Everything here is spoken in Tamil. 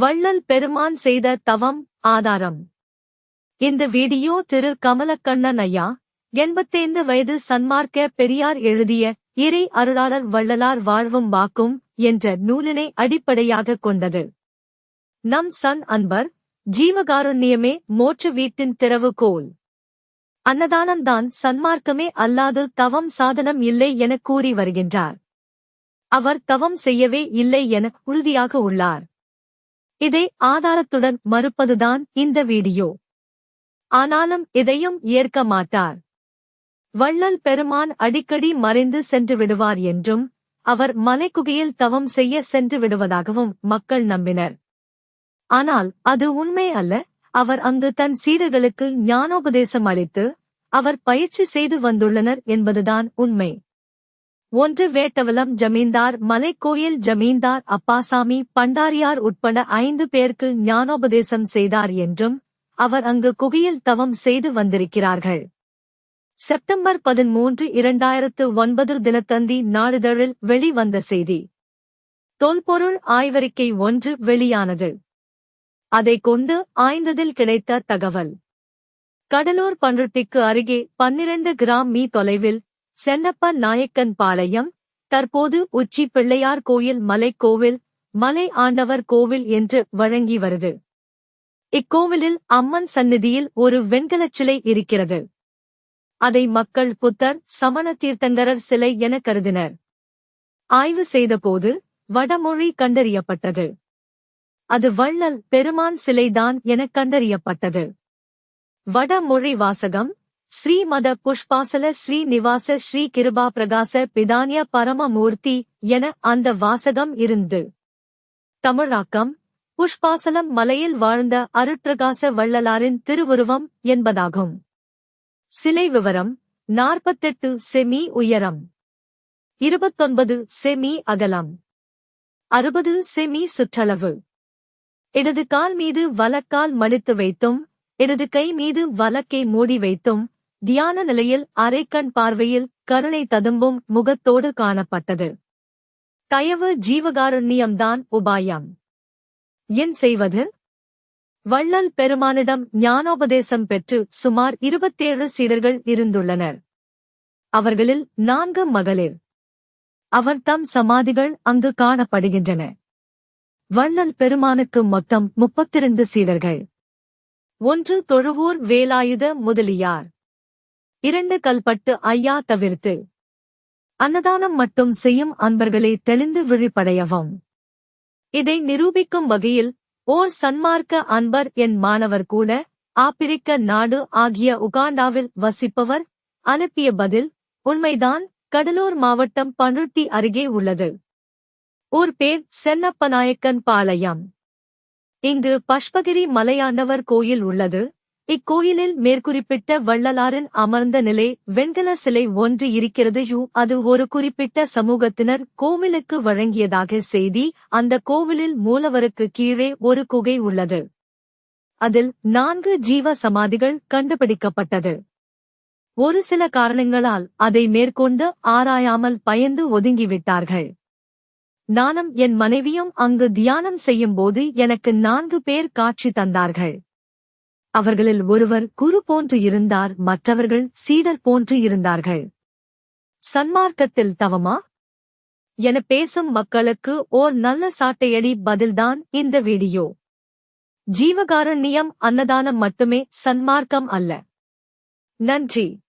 வள்ளல் பெருமான் செய்த தவம் ஆதாரம். இந்த வீடியோ திரு. கமலக்கண்ணன் ஐயா எண்பத்தைந்து வயது சன்மார்க்க பெரியார் எழுதிய இறை அருளாளர் வள்ளலார் வாழ்வும் வாக்கும் என்ற நூலினை அடிப்படையாகக் கொண்டது. நம் சன் அன்பர் ஜீவகாருண்யமே மோட்ச வீட்டின் திறவுகோல் அன்னதானம்தான் சன்மார்க்கமே அல்லாது தவம் சாதனம் இல்லை என கூறி வருகின்றார். அவர் தவம் செய்யவே இல்லை என உறுதியாக உள்ளார். இதை ஆதாரத்துடன் மறுப்பதுதான் இந்த வீடியோ. ஆனாலும் இதையும் ஏற்க மாட்டார். வள்ளல் பெருமான் அடிக்கடி மறைந்து சென்று விடுவார் என்றும் அவர் மலைக்குகையில் தவம் செய்ய சென்று விடுவதாகவும் மக்கள் நம்பினர். ஆனால் அது உண்மை அல்ல அவர் அங்கு தன் சீடர்களுக்கு ஞானோபதேசம் அளித்து அவர் பயிற்சி செய்து வந்துள்ளனர் என்பதுதான் உண்மை. ஒன்று வேட்டவலம் ஜமீன்தார் மலைக்கோயில் ஜமீன்தார் அப்பாசாமி பண்டாரியார் உட்பட ஐந்து பேருக்கு ஞானோபதேசம் செய்தார் என்றும் அவர் அங்கு குகையில் தவம் செய்து வந்திருக்கிறார்கள். செப்டம்பர் பதிமூன்று இரண்டாயிரத்து ஒன்பது தினத்தந்தி நாளிதழில் வெளிவந்த செய்தி. தொல்பொருள் ஆய்வறிக்கை ஒன்று வெளியானது. அதைக் கொண்டு ஆய்ந்ததில் கிடைத்த தகவல். கடலூர் பன்ருட்டிக்கு அருகே பன்னிரண்டு கிராம் மீ தொலைவில் சென்னப்ப நாயக்கன் பாளையம் தற்போது உச்சி பிள்ளையார் கோயில் மலைக்கோவில் மலை ஆண்டவர் கோவில் என்று வழங்கி வருது. இக்கோவிலில் அம்மன் சந்நிதியில் ஒரு வெண்கலச் சிலை இருக்கிறது. அதை மக்கள் புத்தர் சமண தீர்த்தங்கரர் சிலை என கருதினர். ஆய்வு செய்தபோது வடமொழி கண்டறியப்பட்டது. அது வள்ளல் பெருமான் சிலைதான் என கண்டறியப்பட்டது. வடமொழி வாசகம் ஸ்ரீமத புஷ்பாசல ஸ்ரீநிவாச ஸ்ரீ கிருபா பிரகாச பிதானிய பரமமூர்த்தி என அந்த வாசகம் இருந்து. தமிழாக்கம் புஷ்பாசலம் மலையில் வாழ்ந்த அருட்பிரகாச வள்ளலாரின் திருவுருவம் என்பதாகும். சிலை விவரம் நாற்பத்தெட்டு செமி உயரம். இருபத்தொன்பது செமி அகலம். அறுபது செமி சுற்றளவு. இடது கால் மீது வலக்கால் மடித்து வைத்தும் இடது கை மீது வலக்கை மூடி வைத்தும் தியான நிலையில் அரைக்கண் பார்வையில் கருணை ததும்பும் முகத்தோடு காணப்பட்டது. தயவு ஜீவகாருண்யம்தான் உபாயம். என் செய்வது? வள்ளல் பெருமானிடம் ஞானோபதேசம் பெற்று சுமார் இருபத்தேழு சீடர்கள் இருந்துள்ளனர். அவர்களில் நான்கு மகளிர். அவர் தம் சமாதிகள் அங்கு காணப்படுகின்றன. வள்ளல் பெருமானுக்கு மொத்தம் முப்பத்திரண்டு சீடர்கள். ஒன்று தொழுவூர் வேலாயுத முதலியார். இரண்டு கல்பட்டு ஐயா தவிர்த்து. அன்னதானம் மட்டும் செய்யும் அன்பர்களே தெளிந்து விழிப்படையவும். இதை நிரூபிக்கும் வகையில் ஓர் சன்மார்க்க அன்பர் என் மாணவர் கூட ஆப்பிரிக்க நாடு ஆகிய உகாண்டாவில் வசிப்பவர் அனுப்பிய பதில் உண்மைதான் கடலூர் மாவட்டம் பண்ருட்டி அருகே உள்ளது. ஊர் பேர் சென்னப்பநாயக்கன் பாளையம். இங்கு பஷ்பகிரி மலையாண்டவர் கோயில் உள்ளது. இக்கோயிலில் மேற்குறிப்பிட்ட வள்ளலாரின் அமர்ந்த நிலை வெண்கல சிலை ஒன்று இருக்கிறது. யூ அது ஒரு குறிப்பிட்ட சமூகத்தினர் கோவிலுக்கு வழங்கியதாக செய்தி. அந்த கோவிலில் மூலவருக்கு கீழே ஒரு குகை உள்ளது. அதில் நான்கு ஜீவ சமாதிகள் கண்டுபிடிக்கப்பட்டது. ஒரு சில காரணங்களால் அதை மேற்கொண்டு ஆராயாமல் பயந்து ஒதுங்கிவிட்டார்கள். நானும் என் மனைவியும் அங்கு தியானம் செய்யும்போது எனக்கு நான்கு பேர் காட்சி தந்தார்கள். அவர்களில் ஒருவர் குரு போன்று இருந்தார் மற்றவர்கள் சீடர் போன்று இருந்தார்கள். சன்மார்க்கத்தில் தவமா? என பேசும் மக்களுக்கு ஓர் நல்ல சாட்டையடி பதில்தான் இந்த வீடியோ. ஜீவகாரண்யம் அன்னதானம் மட்டுமே சன்மார்க்கம் அல்ல. நன்றி.